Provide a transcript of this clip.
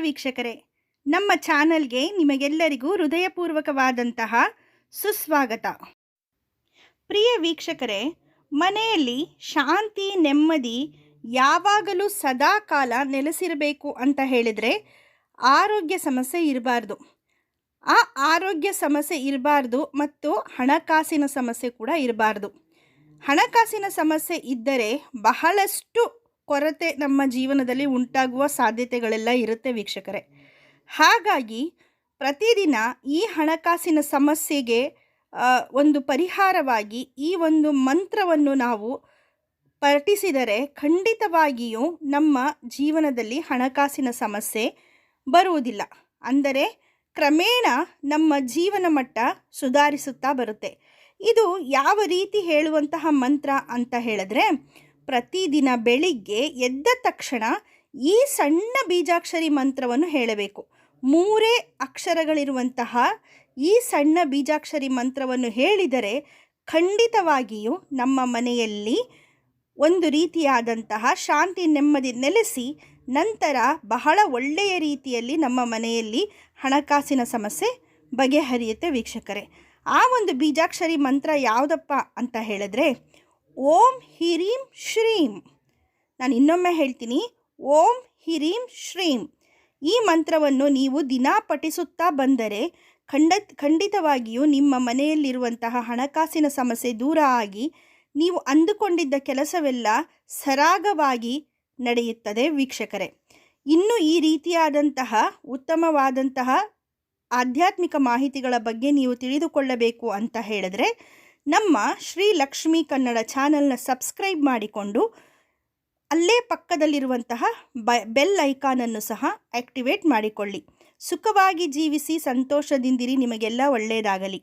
ವೀಕ್ಷಕರೇ, ನಮ್ಮ ಚಾನಲ್ಗೆ ನಿಮಗೆಲ್ಲರಿಗೂ ಹೃದಯಪೂರ್ವಕವಾದಂತಹ ಸುಸ್ವಾಗತ. ಪ್ರಿಯ ವೀಕ್ಷಕರೇ, ಮನೆಯಲ್ಲಿ ಶಾಂತಿ, ನೆಮ್ಮದಿ ಯಾವಾಗಲೂ ಸದಾ ಕಾಲ ನೆಲೆಸಿರಬೇಕು ಅಂತ ಹೇಳಿದರೆ ಆರೋಗ್ಯ ಸಮಸ್ಯೆ ಇರಬಾರ್ದು. ಆ ಆರೋಗ್ಯ ಸಮಸ್ಯೆ ಇರಬಾರ್ದು ಮತ್ತು ಹಣಕಾಸಿನ ಸಮಸ್ಯೆ ಕೂಡ ಇರಬಾರ್ದು. ಹಣಕಾಸಿನ ಸಮಸ್ಯೆ ಇದ್ದರೆ ಬಹಳಷ್ಟು ಕೊರತೆ ನಮ್ಮ ಜೀವನದಲ್ಲಿ ಉಂಟಾಗುವ ಸಾಧ್ಯತೆಗಳೆಲ್ಲ ಇರುತ್ತೆ ವೀಕ್ಷಕರೇ. ಹಾಗಾಗಿ ಪ್ರತಿದಿನ ಈ ಹಣಕಾಸಿನ ಸಮಸ್ಯೆಗೆ ಒಂದು ಪರಿಹಾರವಾಗಿ ಈ ಒಂದು ಮಂತ್ರವನ್ನು ನಾವು ಪಠಿಸಿದರೆ ಖಂಡಿತವಾಗಿಯೂ ನಮ್ಮ ಜೀವನದಲ್ಲಿ ಹಣಕಾಸಿನ ಸಮಸ್ಯೆ ಬರುವುದಿಲ್ಲ. ಅಂದರೆ ಕ್ರಮೇಣ ನಮ್ಮ ಜೀವನ ಮಟ್ಟ ಸುಧಾರಿಸುತ್ತಾ ಬರುತ್ತೆ. ಇದು ಯಾವ ರೀತಿ ಹೇಳುವಂತಹ ಮಂತ್ರ ಅಂತ ಹೇಳಿದ್ರೆ ಪ್ರತಿದಿನ ಬೆಳಿಗ್ಗೆ ಎದ್ದ ತಕ್ಷಣ ಈ ಸಣ್ಣ ಬೀಜಾಕ್ಷರಿ ಮಂತ್ರವನ್ನು ಹೇಳಬೇಕು. ಮೂರೇ ಅಕ್ಷರಗಳಿರುವಂತಹ ಈ ಸಣ್ಣ ಬೀಜಾಕ್ಷರಿ ಮಂತ್ರವನ್ನು ಹೇಳಿದರೆ ಖಂಡಿತವಾಗಿಯೂ ನಮ್ಮ ಮನೆಯಲ್ಲಿ ಒಂದು ರೀತಿಯಾದಂತಹ ಶಾಂತಿ ನೆಮ್ಮದಿ ನೆಲೆಸಿ ನಂತರ ಬಹಳ ಒಳ್ಳೆಯ ರೀತಿಯಲ್ಲಿ ನಮ್ಮ ಮನೆಯಲ್ಲಿ ಹಣಕಾಸಿನ ಸಮಸ್ಯೆ ಬಗೆಹರಿಯುತ್ತೆ ವೀಕ್ಷಕರೇ. ಆ ಒಂದು ಬೀಜಾಕ್ಷರಿ ಮಂತ್ರ ಯಾವುದಪ್ಪ ಅಂತ ಹೇಳಿದ್ರೆ ಓಂ ಹಿರೀಂ ಶ್ರೀಂ. ನಾನು ಇನ್ನೊಮ್ಮೆ ಹೇಳ್ತೀನಿ, ಓಂ ಹಿರೀಂ ಶ್ರೀಂ. ಈ ಮಂತ್ರವನ್ನು ನೀವು ದಿನಾ ಪಠಿಸುತ್ತಾ ಬಂದರೆ ಖಂಡ, ಖಂಡಿತವಾಗಿಯೂ ನಿಮ್ಮ ಮನೆಯಲ್ಲಿರುವಂತಹ ಹಣಕಾಸಿನ ಸಮಸ್ಯೆ ದೂರ ಆಗಿ ನೀವು ಅಂದುಕೊಂಡಿದ್ದ ಕೆಲಸವೆಲ್ಲ ಸರಾಗವಾಗಿ ನಡೆಯುತ್ತದೆ ವೀಕ್ಷಕರೇ. ಇನ್ನು ಈ ರೀತಿಯಾದಂತಹ ಉತ್ತಮವಾದಂತಹ ಆಧ್ಯಾತ್ಮಿಕ ಮಾಹಿತಿಗಳ ಬಗ್ಗೆ ನೀವು ತಿಳಿದುಕೊಳ್ಳಬೇಕು ಅಂತ ಹೇಳಿದ್ರೆ ನಮ್ಮ ಶ್ರೀ ಲಕ್ಷ್ಮಿ ಕನ್ನಡ ಚಾನಲ್ನ ಸಬ್ಸ್ಕ್ರೈಬ್ ಮಾಡಿಕೊಂಡು ಅಲ್ಲೇ ಪಕ್ಕದಲ್ಲಿರುವಂತಹ ಬ, ಬೆಲ್ ಐಕಾನನ್ನು ಸಹ ಆಕ್ಟಿವೇಟ್ ಮಾಡಿಕೊಳ್ಳಿ. ಸುಖವಾಗಿ ಜೀವಿಸಿ, ಸಂತೋಷದಿಂದಿರಿ, ನಿಮಗೆಲ್ಲ ಒಳ್ಳೆಯದಾಗಲಿ